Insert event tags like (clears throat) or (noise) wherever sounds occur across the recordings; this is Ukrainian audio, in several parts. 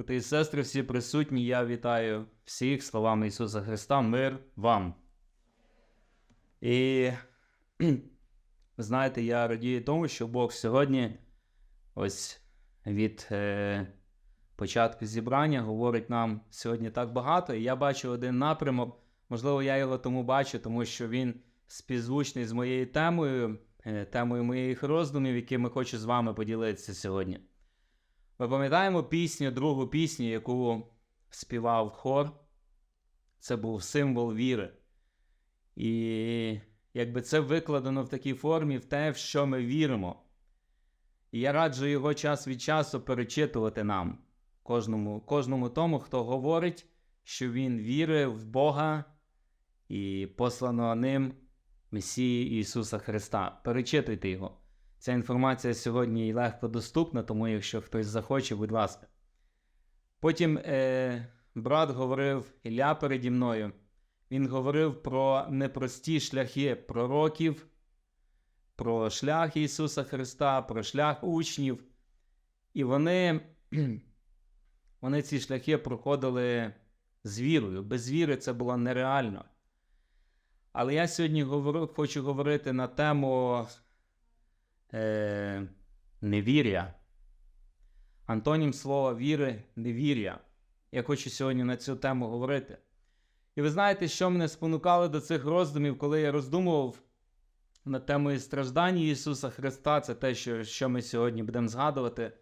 Брати і сестри, всі присутні, я вітаю всіх словами Ісуса Христа, мир вам. І (clears throat) знаєте, я радію тому, що Бог сьогодні, ось від е, початку зібрання, говорить нам сьогодні так багато. І я бачу один напрямок. Можливо, я його тому бачу, тому що він співзвучний з моєю темою, е, темою моїх роздумів, якими хочу з вами поділитися сьогодні. Ми пам'ятаємо пісню, другу пісню, яку співав хор. Це був символ віри. І якби це викладено в такій формі в те, в що ми віримо. І я раджу його час від часу перечитувати нам, кожному, кожному тому, хто говорить, що він вірить в Бога і посланого ним Месії Ісуса Христа. Перечитуйте його. Ця інформація сьогодні легко доступна, тому якщо хтось захоче, будь ласка. Потім е, брат говорив Ілля переді мною. Він говорив про непрості шляхи пророків, про шлях Ісуса Христа, про шлях учнів. І вони, (clears throat) вони ці шляхи проходили з вірою. Без віри це було нереально. Але я сьогодні говорю, хочу говорити на тему е, невір'я. Антонім слова віри невір'я. Я хочу сьогодні на цю тему говорити. І ви знаєте, що мене спонукало до цих роздумів, коли я роздумував над темою страждань Ісуса Христа, це те, що, що ми сьогодні будемо згадувати.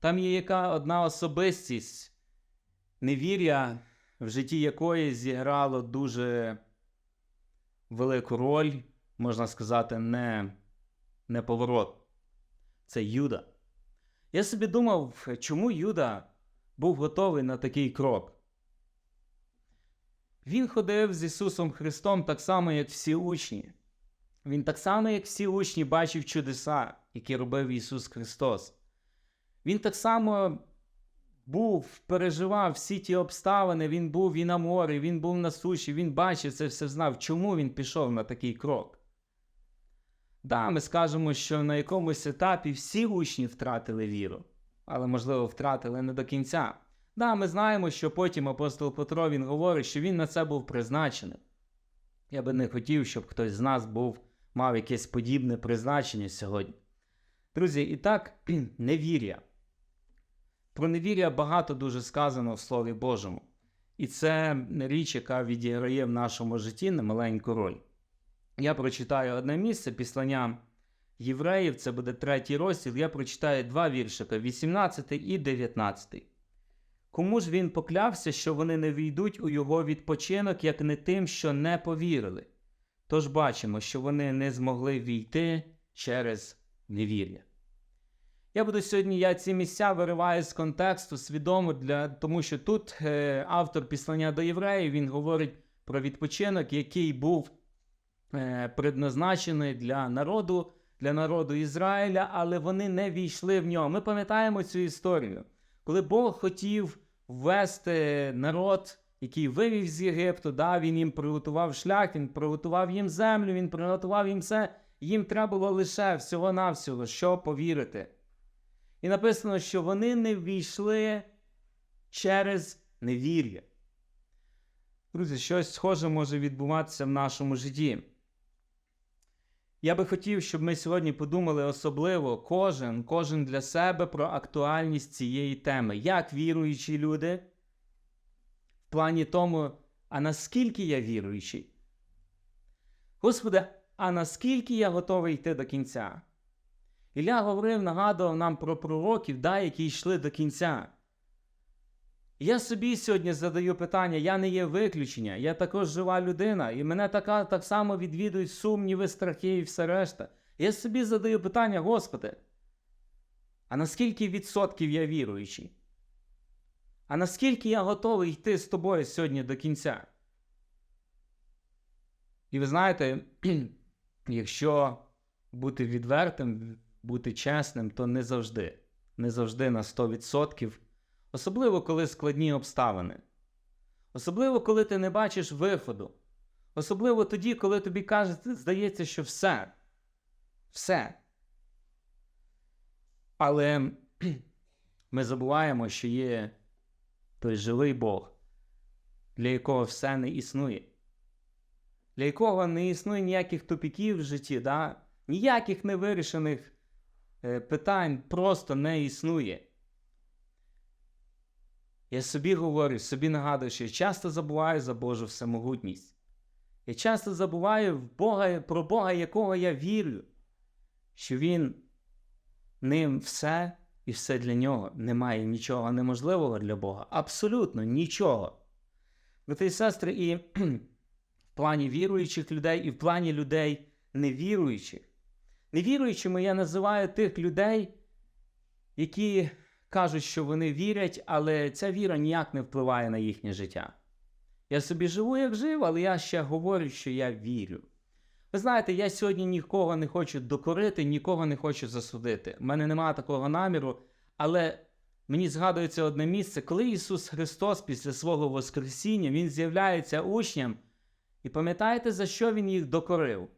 Там є яка одна особистість, невір'я, в житті якої зіграло дуже велику роль, можна сказати, не, не поворот. Це Юда. Я собі думав, чому Юда був готовий на такий крок. Він ходив з Ісусом Христом так само, як всі учні. Він так само, як всі учні, бачив чудеса, які робив Ісус Христос. Він так само був, переживав всі ті обставини, він був і на морі, він був на суші, він бачив це все знав, чому він пішов на такий крок. Да, ми скажемо, що на якомусь етапі всі учні втратили віру, але, можливо, втратили не до кінця. Да, ми знаємо, що потім апостол Петро він говорить, що він на це був призначений. Я би не хотів, щоб хтось з нас був, мав якесь подібне призначення сьогодні. Друзі, і так, (clears throat) невір'я. Про невір'я багато дуже сказано в Слові Божому. І це річ, яка відіграє в нашому житті немаленьку роль. Я прочитаю одне місце післання євреїв, це буде третій розділ. Я прочитаю два віршика: 18 і 19. Кому ж він поклявся, що вони не війдуть у його відпочинок, як не тим, що не повірили? Тож бачимо, що вони не змогли війти через невір'я. Я буду сьогодні, я ці місця вириваю з контексту свідомо, для, тому що тут е, автор післання до євреїв він говорить про відпочинок, який був предназначений для народу, для народу Ізраїля, але вони не війшли в нього. Ми пам'ятаємо цю історію, коли Бог хотів ввести народ, який вивів з Єгипту, да, він їм приготував шлях, він приготував їм землю, він приготував їм все. Їм треба було лише всього-навсього, що повірити. І написано, що вони не ввійшли через невір'я. Друзі, щось схоже може відбуватися в нашому житті. Я би хотів, щоб ми сьогодні подумали особливо кожен, кожен для себе про актуальність цієї теми. Як віруючі люди, в плані тому, а наскільки я віруючий? Господи, а наскільки я готовий йти до кінця? Ілля говорив, нагадував нам про пророків, да, які йшли до кінця. Я собі сьогодні задаю питання, я не є виключення, я також жива людина, і мене така, так само відвідують сумніви, страхи і все решта. Я собі задаю питання, Господи, а наскільки відсотків я віруючий? А наскільки я готовий йти з тобою сьогодні до кінця? І ви знаєте, (clears throat) якщо бути відвертим, бути чесним, то не завжди, не завжди на 100%. Особливо, коли складні обставини. Особливо, коли ти не бачиш виходу. Особливо тоді, коли тобі кажуть, здається, що все. Все. Але (clears throat) ми забуваємо, що є той живий Бог, для якого все не існує, для якого не існує ніяких тупіків в житті, да? ніяких невирішених е, питань просто не існує. Я собі говорю, собі нагадую, що я часто забуваю за Божу всемогутність. Я часто забуваю в Бога, про Бога, якого я вірю, що Він ним все і все для нього. Немає нічого неможливого для Бога. Абсолютно нічого. Брати і сестри, і в плані віруючих людей, і в плані людей невіруючих. Невіруючими я називаю тих людей, які кажуть, що вони вірять, але ця віра ніяк не впливає на їхнє життя. Я собі живу, як жив, але я ще говорю, що я вірю. Ви знаєте, я сьогодні нікого не хочу докорити, нікого не хочу засудити. У мене немає такого наміру, але мені згадується одне місце, коли Ісус Христос після свого Воскресіння Він з'являється учням, і пам'ятаєте, за що Він їх докорив?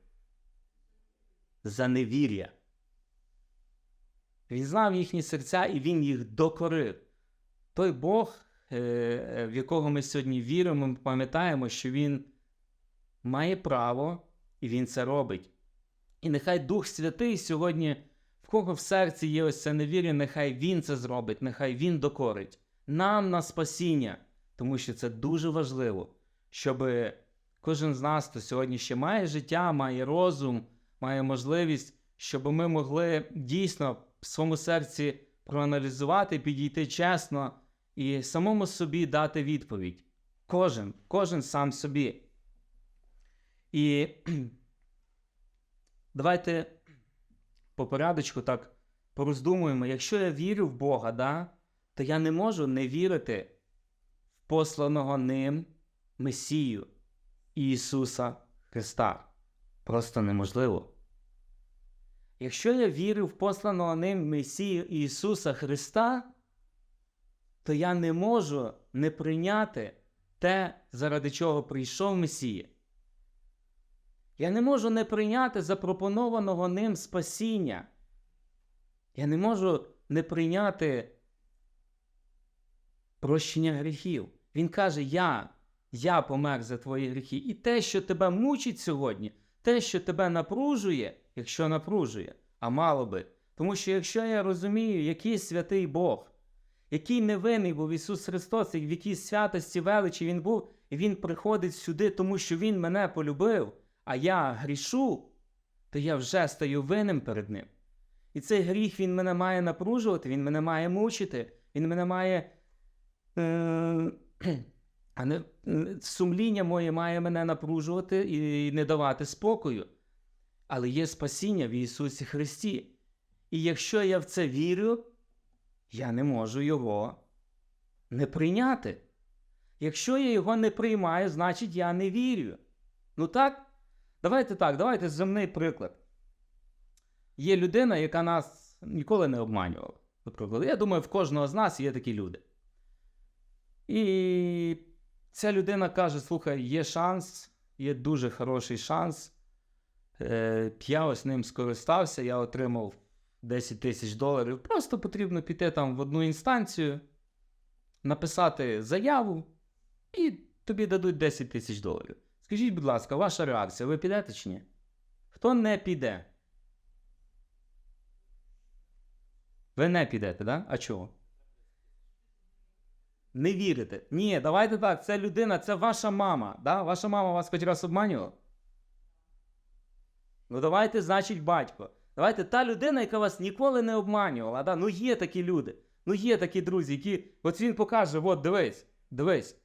За невір'я. Він знав їхні серця і Він їх докорив. Той Бог, е, в якого ми сьогодні віримо, ми пам'ятаємо, що Він має право і Він це робить. І нехай Дух Святий сьогодні, в кого в серці є ось це невір'я, нехай Він це зробить, нехай Він докорить нам на спасіння, тому що це дуже важливо, щоб кожен з нас, хто сьогодні ще має життя, має розум, має можливість, щоб ми могли дійсно в своєму серці проаналізувати, підійти чесно і самому собі дати відповідь. Кожен, кожен сам собі. І (clears throat) давайте по порядочку так пороздумуємо, якщо я вірю в Бога, да, то я не можу не вірити в посланого ним Месію Ісуса Христа. Просто неможливо. Якщо я вірю в посланого ним Месію Ісуса Христа, то я не можу не прийняти те, заради чого прийшов Месія. Я не можу не прийняти запропонованого ним спасіння. Я не можу не прийняти прощення гріхів. Він каже: Я, я помер за твої гріхи. І те, що тебе мучить сьогодні, те, що тебе напружує, якщо напружує, а мало би. Тому що якщо я розумію, який святий Бог, який невинний був Ісус Христос, і в якій святості величі Він був, і Він приходить сюди, тому що Він мене полюбив, а я грішу, то я вже стаю винним перед Ним. І цей гріх він мене має напружувати, він мене має мучити, він мене має. Е, (clears throat) а не, сумління моє має мене напружувати і не давати спокою. Але є спасіння в Ісусі Христі. І якщо я в це вірю, я не можу його не прийняти. Якщо я його не приймаю, значить я не вірю. Ну так? Давайте так, давайте земний приклад. Є людина, яка нас ніколи не обманювала. Наприклад, я думаю, в кожного з нас є такі люди. І ця людина каже: слухай, є шанс, є дуже хороший шанс. Е, я ось ним скористався, я отримав 10 тисяч доларів. Просто потрібно піти там в одну інстанцію, написати заяву, і тобі дадуть 10 тисяч доларів. Скажіть, будь ласка, ваша реакція, ви підете чи ні? Хто не піде? Ви не підете, да? А чого? Не вірите. Ні, давайте так, це людина, це ваша мама. Да? Ваша мама вас хоч раз обманювала? Ну, давайте, значить, батько. Давайте та людина, яка вас ніколи не обманювала. Да? Ну, є такі люди. Ну, є такі друзі, які. От він покаже: от, дивись, дивись.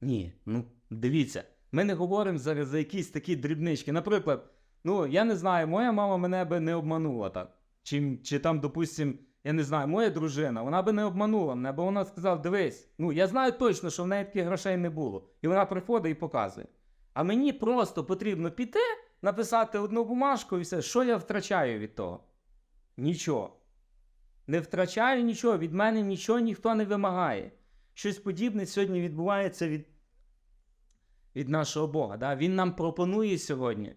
Ні, ну дивіться, ми не говоримо зараз за якісь такі дрібнички. Наприклад, ну я не знаю, моя мама мене би не обманула так. Чи, чи там, допустим, я не знаю, моя дружина, вона би не обманула мене, бо вона сказала: дивись, ну я знаю точно, що в неї таких грошей не було. І вона приходить і показує. А мені просто потрібно піти, написати одну бумажку і все, що я втрачаю від того? Нічого. Не втрачаю нічого, від мене нічого ніхто не вимагає. Щось подібне сьогодні відбувається від від нашого Бога. Да? Він нам пропонує сьогодні.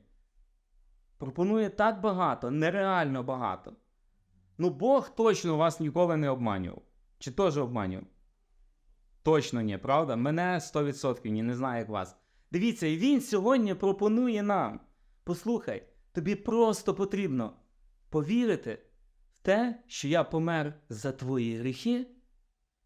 Пропонує так багато, нереально багато. Ну, Бог точно вас ніколи не обманював. Чи теж обманював? Точно ні, правда? Мене 100% ні, не знаю, як вас. Дивіться, він сьогодні пропонує нам. Послухай, тобі просто потрібно повірити в те, що я помер за твої гріхи,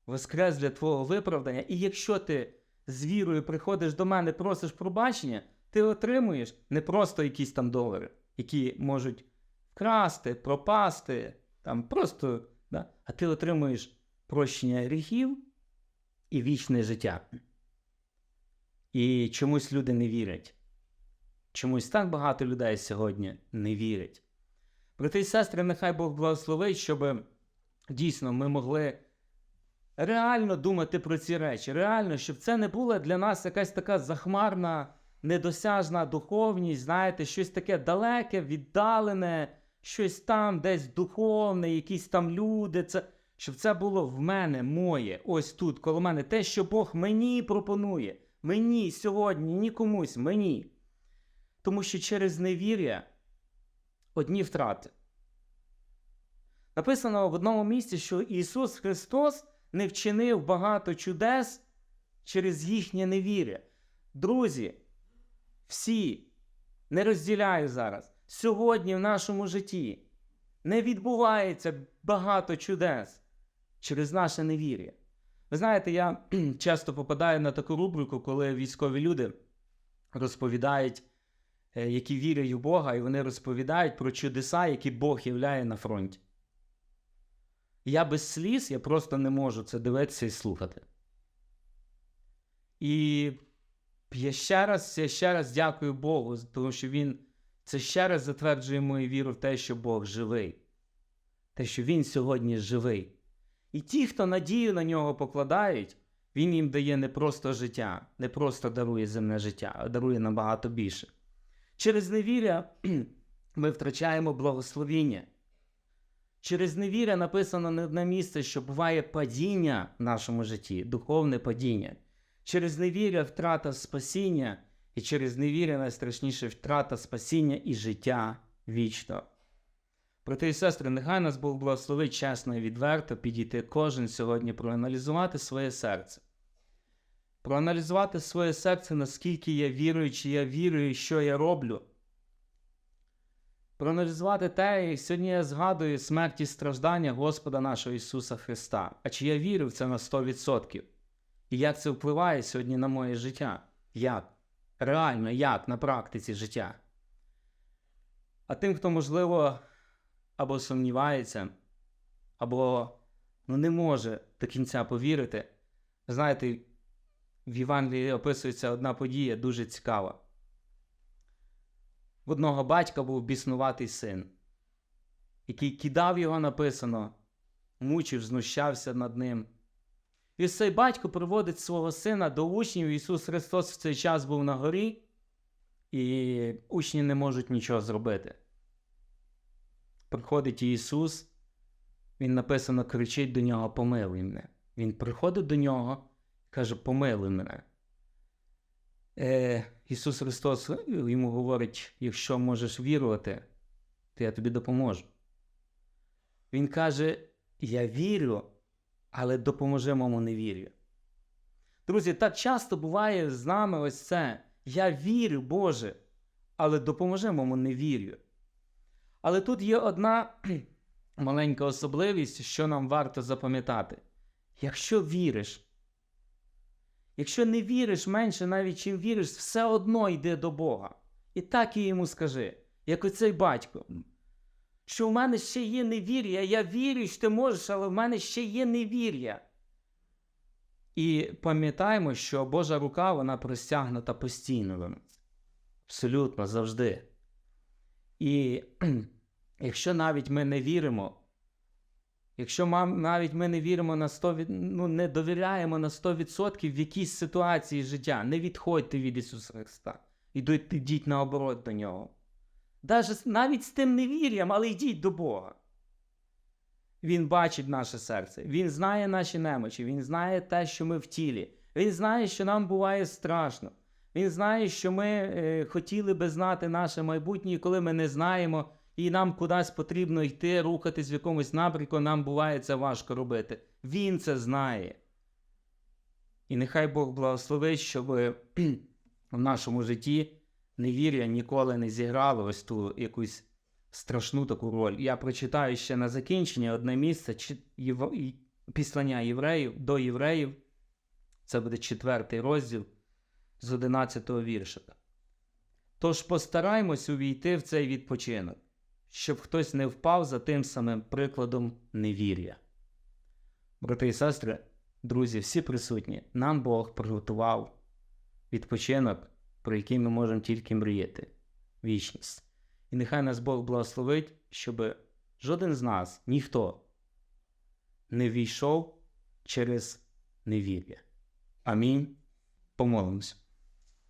воскрес для твого виправдання. І якщо ти з вірою приходиш до мене, просиш пробачення, ти отримуєш не просто якісь там долари, які можуть вкрасти, пропасти, там просто, да? а ти отримуєш прощення гріхів і вічне життя. І чомусь люди не вірять. Чомусь так багато людей сьогодні не вірять. Брати і сестри, нехай Бог благословить, щоб дійсно ми могли реально думати про ці речі. Реально, щоб це не була для нас якась така захмарна, недосяжна духовність, знаєте, щось таке далеке, віддалене, щось там, десь духовне, якісь там люди. Це, щоб це було в мене, моє, ось тут, коло мене, те, що Бог мені пропонує. Мені сьогодні, ні комусь, мені. Тому що через невір'я одні втрати. Написано в одному місці, що Ісус Христос не вчинив багато чудес через їхнє невір'я. Друзі, всі, не розділяю зараз, сьогодні в нашому житті не відбувається багато чудес через наше невір'я. Ви знаєте, я (clears throat) часто попадаю на таку рубрику, коли військові люди розповідають, е, які вірять у Бога, і вони розповідають про чудеса, які Бог являє на фронті. Я без сліз, я просто не можу це дивитися і слухати. І я ще раз, я ще раз дякую Богу, тому що Він це ще раз затверджує мою віру в те, що Бог живий, те, що Він сьогодні живий. І ті, хто надію на нього покладають, він їм дає не просто життя, не просто дарує земне життя, а дарує набагато більше. Через невіря (clears throat) ми втрачаємо благословіння. Через невіря написано не одне місце, що буває падіння в нашому житті, духовне падіння. Через невіря втрата спасіння, і через невіря найстрашніше втрата спасіння і життя вічно. Брати і сестри, нехай нас Бог благословить чесно і відверто підійти кожен сьогодні, проаналізувати своє серце. Проаналізувати своє серце, наскільки я вірую, чи я вірую, що я роблю. Проаналізувати те, і сьогодні я згадую смерть і страждання Господа нашого Ісуса Христа. А чи я вірю в це на 100%? І як це впливає сьогодні на моє життя? Як? Реально, як на практиці життя? А тим, хто, можливо, або сумнівається, або ну, не може до кінця повірити. Знаєте, в Євангелії описується одна подія дуже цікава. В одного батька був біснуватий син, який кидав його написано, мучив, знущався над ним. І цей батько приводить свого сина до учнів. Ісус Христос в цей час був на горі, і учні не можуть нічого зробити. Приходить Ісус, Він написано кричить до нього, помилуй мене. Він приходить до нього і каже, помилуй мене. Е, Ісус Христос йому говорить: якщо можеш вірувати, то я тобі допоможу. Він каже: Я вірю, але допоможи моєму невір'ю. Друзі, так часто буває з нами ось це. Я вірю, Боже, але допоможи моєму невір'ю. Але тут є одна (clears throat) маленька особливість, що нам варто запам'ятати. Якщо віриш, якщо не віриш менше, навіть чим віриш, все одно йди до Бога. І так і йому скажи, як оцей батько, що в мене ще є невір'я, я вірю, що ти можеш, але в мене ще є невір'я. І пам'ятаємо, що Божа рука вона простягнута постійно до нас. Абсолютно завжди. І (clears throat) якщо навіть ми не віримо, якщо навіть ми не віримо на 100%, ну, не довіряємо на 100% в якійсь ситуації життя, не відходьте від Ісуса Христа. Ідіть, ідіть наоборот до Нього. Навіть з тим невір'ям, але йдіть до Бога. Він бачить наше серце, Він знає наші немочі, Він знає те, що ми в тілі. Він знає, що нам буває страшно. Він знає, що ми е, хотіли би знати наше майбутнє, коли ми не знаємо, і нам кудись потрібно йти, рухатись в якомусь напрямку, нам буває це важко робити. Він це знає. І нехай Бог благословить, щоб в нашому житті невір'я ніколи не зіграло ось ту якусь страшну таку роль. Я прочитаю ще на закінчення одне місце післання євреїв до євреїв. Це буде четвертий розділ з 11 го віршика. Тож постараймось увійти в цей відпочинок, щоб хтось не впав за тим самим прикладом невір'я. Брати і сестри, друзі, всі присутні, нам Бог приготував відпочинок, про який ми можемо тільки мріяти вічність. І нехай нас Бог благословить, щоб жоден з нас, ніхто, не війшов через невір'я. Амінь. Помолимось.